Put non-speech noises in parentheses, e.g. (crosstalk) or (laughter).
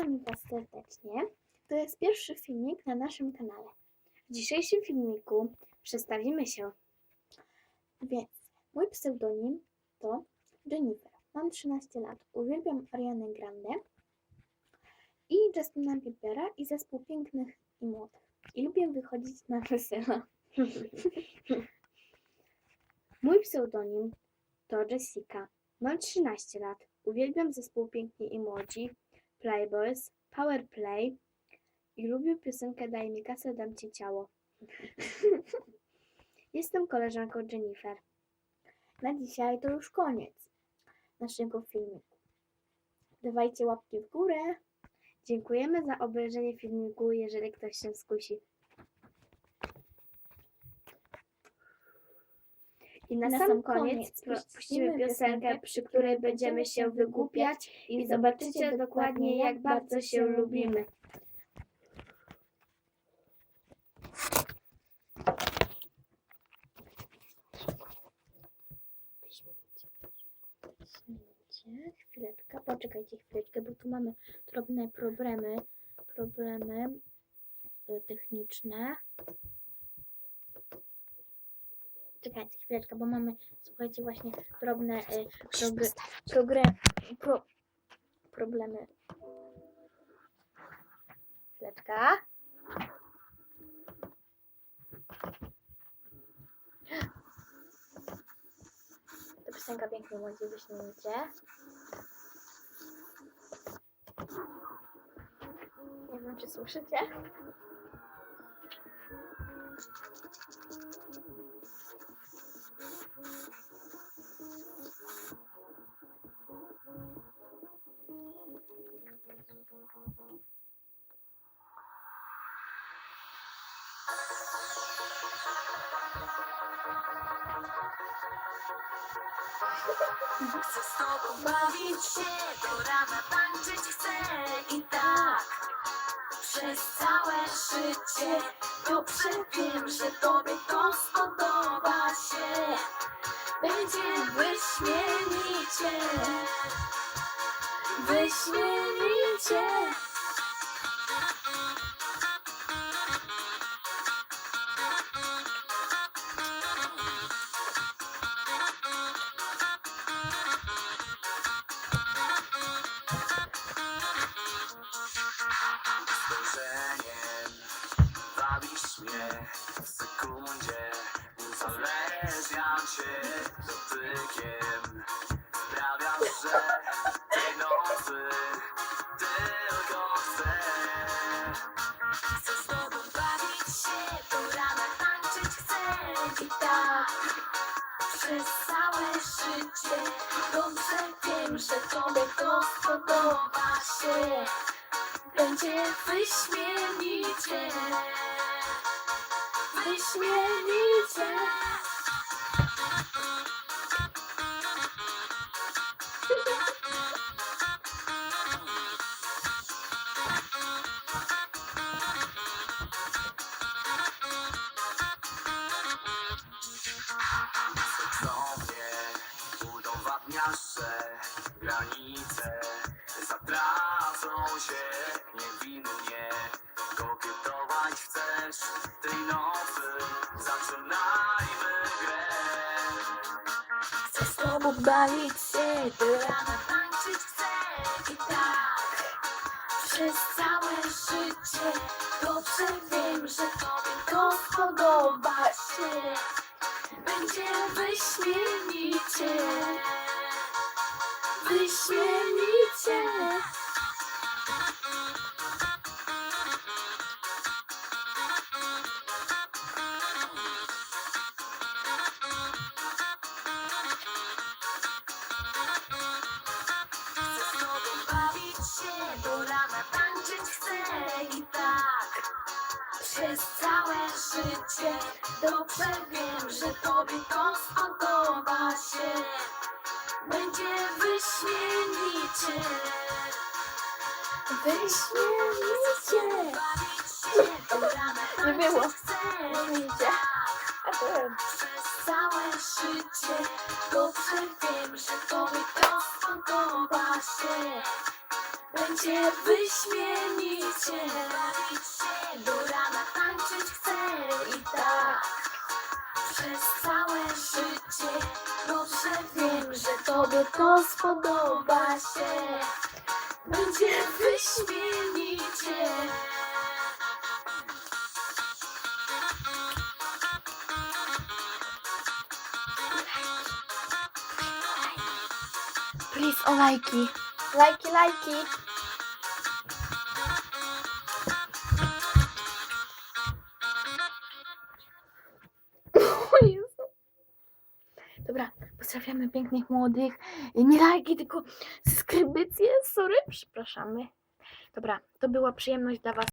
Witamy Was serdecznie. To jest pierwszy filmik na naszym kanale. W dzisiejszym filmiku przedstawimy się. Więc mój pseudonim to Jennifer. Mam 13 lat. Uwielbiam Arianę Grande i Justina Biebera i zespół pięknych i młodych. I lubię wychodzić na wesela. (laughs) mój pseudonim to Jessica. Mam 13 lat. Uwielbiam zespół Piękni i Młodzi, Playboys, Power Play i lubię piosenkę Daj mi kasę, dam ci ciało. (laughs) Jestem koleżanką Jennifer. Na dzisiaj to już koniec naszego filmiku. Dawajcie łapki w górę. Dziękujemy za obejrzenie filmiku, jeżeli ktoś się skusi. I na, sam koniec puścimy piosenkę, przy której będziemy się wygłupiać i zobaczycie dokładnie, jak bardzo się lubimy. Chwileczkę, poczekajcie chwileczkę, bo tu mamy drobne problemy, problemy y, techniczne. Czekajcie chwileczkę, bo mamy, słuchajcie, właśnie drobne y, progr progre pro problemy. Chwileczka. To piosenka pięknie młodzi wyśmienicie. Nie wiem, czy słyszycie. Chcę z tobą bawić się, do rana tańczyć chcę i tak przez całe życie dobrze wiem, że tobie to spodoba się. Będzie wyśmienicie, wyśmienicie. Uzależniam cię dotykiem Sprawiasz, że tej nocy tylko chcę Chcę z tobą bawić się, do rana tańczyć chcę i tak przez całe życie dobrze wiem, że tobie to spodoba się. Będzie wyśmienicie, wyśmienicie. Granice zatracą się. Niewinnie Kokietować chcesz? Tej nocy, zaczynajmy grę. Chcę z tobą bawić się, rana tańczyć chcę i tak przez całe życie dobrze wiem, że tobie to spodoba się. Będzie wyśmienicie, wyśmienicie. Przez całe życie dobrze wiem, że tobie to spodoba się. Będzie wyśmienicie, wyśmienicie. Nie było. Wyśmienicie. Przez całe życie dobrze wiem, że tobie to spodoba się. Będzie wyśmienicie Bawić się Przez całe życie Dobrze wiem, że tobie to spodoba się Będzie wyśmienicie Please o lajki. Lajki, lajki. Dobra, pozdrawiamy pięknych młodych. Nie lajki, tylko subskrypcje. Sorry, przepraszamy. Dobra, to była przyjemność dla Was.